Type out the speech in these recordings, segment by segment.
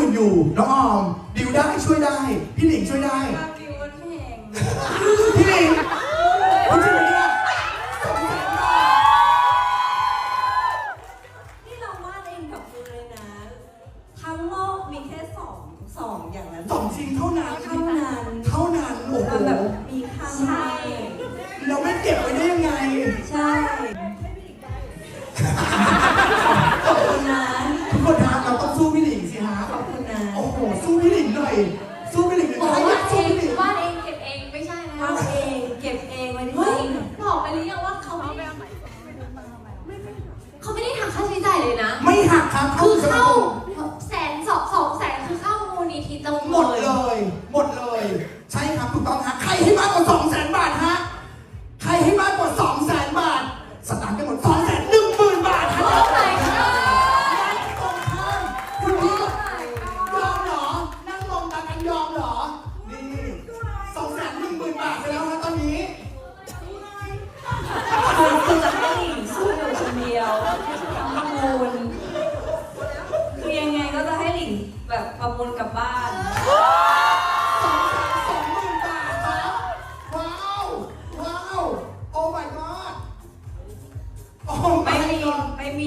ื่นอยู่น้องออมดิวได้ช่วยได้ พี่หนิงช่วยได้ ไ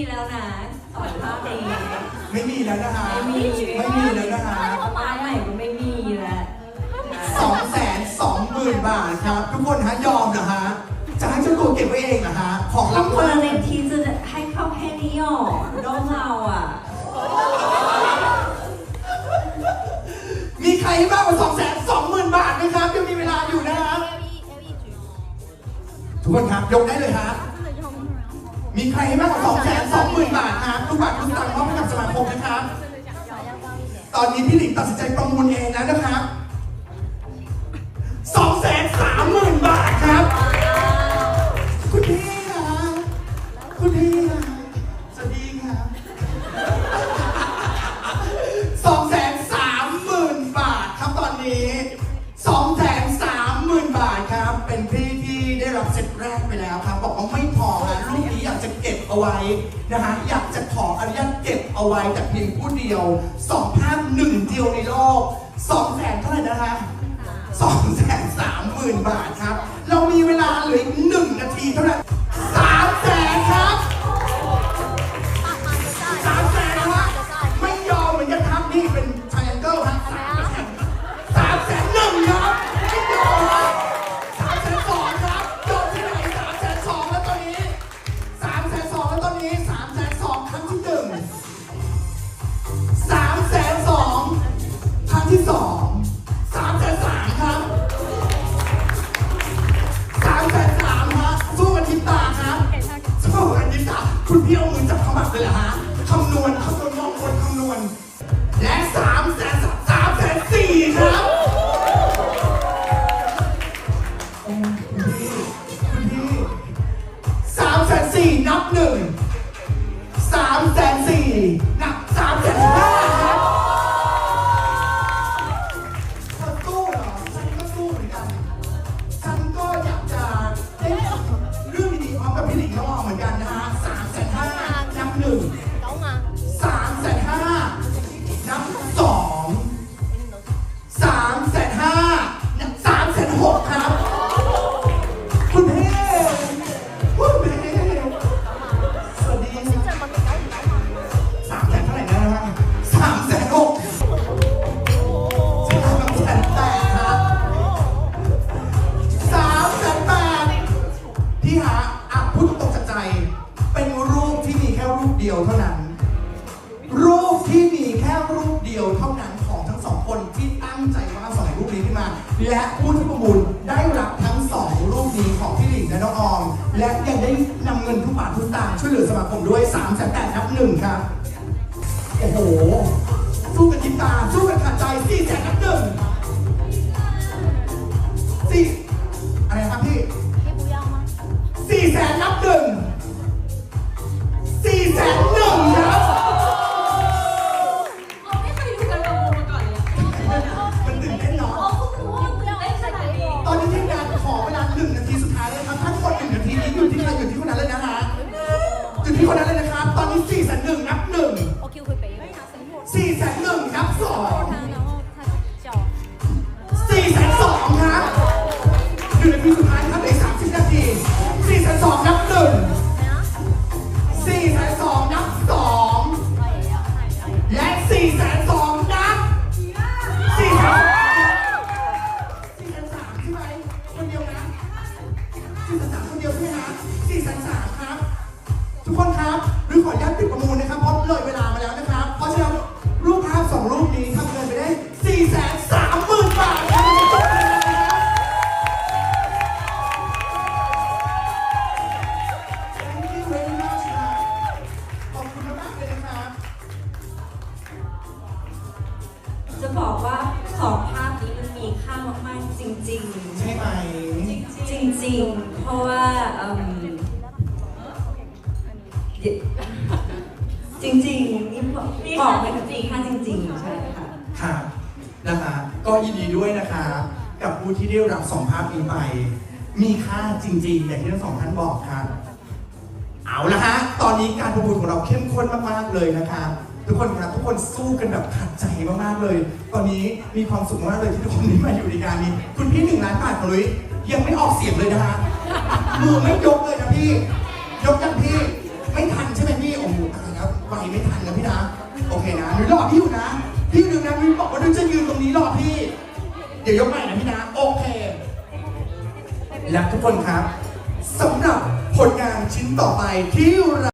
แล้วนะสอนภาพนี้ไม่มีแล้วนะฮะไม่มีไม่มีแล้วนะฮะไม้ใหม่ก็ไม่มีแล้วสองแสนสองหมื่นบาทครับ ทุกคนฮะยอมนะฮะจะให้เจ้าตัวเก็บไว้เองนะฮะของทำรางเฟอวัลร์เรนทีจะให้เข้าแค่นี้หรอน้องเราอะ มีใครให้มากกว่าสองแสนสองหมื่นบาทไหมครับยังมีเวลาอยู่นะฮะทุกคนครับยกได้เลยฮะ มีใครให้มากกว่าสองแสนสองหมื่นบาทครับทุกบาททุกสตางค์มอบให้กับสมาคมนะครับ ตอนนี้พี่หลิงตัดสินใจประมูลเองแล้วนะครับสองแสนสามหมื่นบาทครับ คุณพี่นะคุณพี่นะสวัสดีครับสองแสนสามหมื่นบาทครับตอนนี้สองแสนสามหมื่นบาทครับ เป็นพี่ ที่ได้รับเซตแรกไปแล้วครับ บอกว่าไม่พอฮะรูปนี้อยากจะเก็บเอาไว้นะฮะอยากจะขออนุญาตเก็บเอาไว้แต่เพียงผู้เดียวสองภาพหนึ่งเดียวในโลกสองแสนเท่าไหร่นะฮะสองแสนสามหมื่นบาทครับ เรามีเวลาเหลืออีกหนึ่งนาทีเท่านั้น และผู้ที่ประมูลได้รับทั้งสองรูปนี้ของพี่หลิงและน้องออม และยังได้นำเงินทุกบาททุกสตางค์ช่วยเหลือสมาคมด้วย3ามแสนแปดนับหนึ่งครับ โอ้โห สู้กันทิมตา สู้กันขาดใจสี่แสนนับหนึ่งสี่อะไรนะครับพี่สี่แสนนับหนึ่ง สี่แส ริงๆ เพราะว่าเอิ่มจริงๆนี่บอกบอกเป็นจริงค่ะจริงๆใช่ค่ะครับนะคะก็ยินดีด้วยนะคะกับผู้ที่ได้รับสองภาพนี้ไป มีค่าจริงๆอย่างที่ทั้งสองท่านบอกครับเอาละฮะตอนนี้การประมูลของเราเข้มข้นมากๆเลยนะครับทุกคนครับทุกคนสู้กันแบบขัดใจมากๆเลย ตอนนี้มีความสุขมากเลยที่ทุกคนได้มาอยู่ในงานนี้ คุณพี่หนึ่งล้านบาทของลุย ยังไม่ออกเสียงเลยนะฮะมือไม่ยกเลยนะพี่ ยกยังพี่ ไม่ทันใช่ไหมพี่ โอ้โหตายแล้วไวไม่ทันแล้วพี่นะ โอเคนะหนูรอพี่อยู่นะ พี่ดูนะพี่บอกว่าดูจะยืนตรงนี้รอพี่ เดี๋ยวยกใหม่นะพี่นะ โอเค และทุกคนครับสำหรับผลงานชิ้นต่อไปที่เรา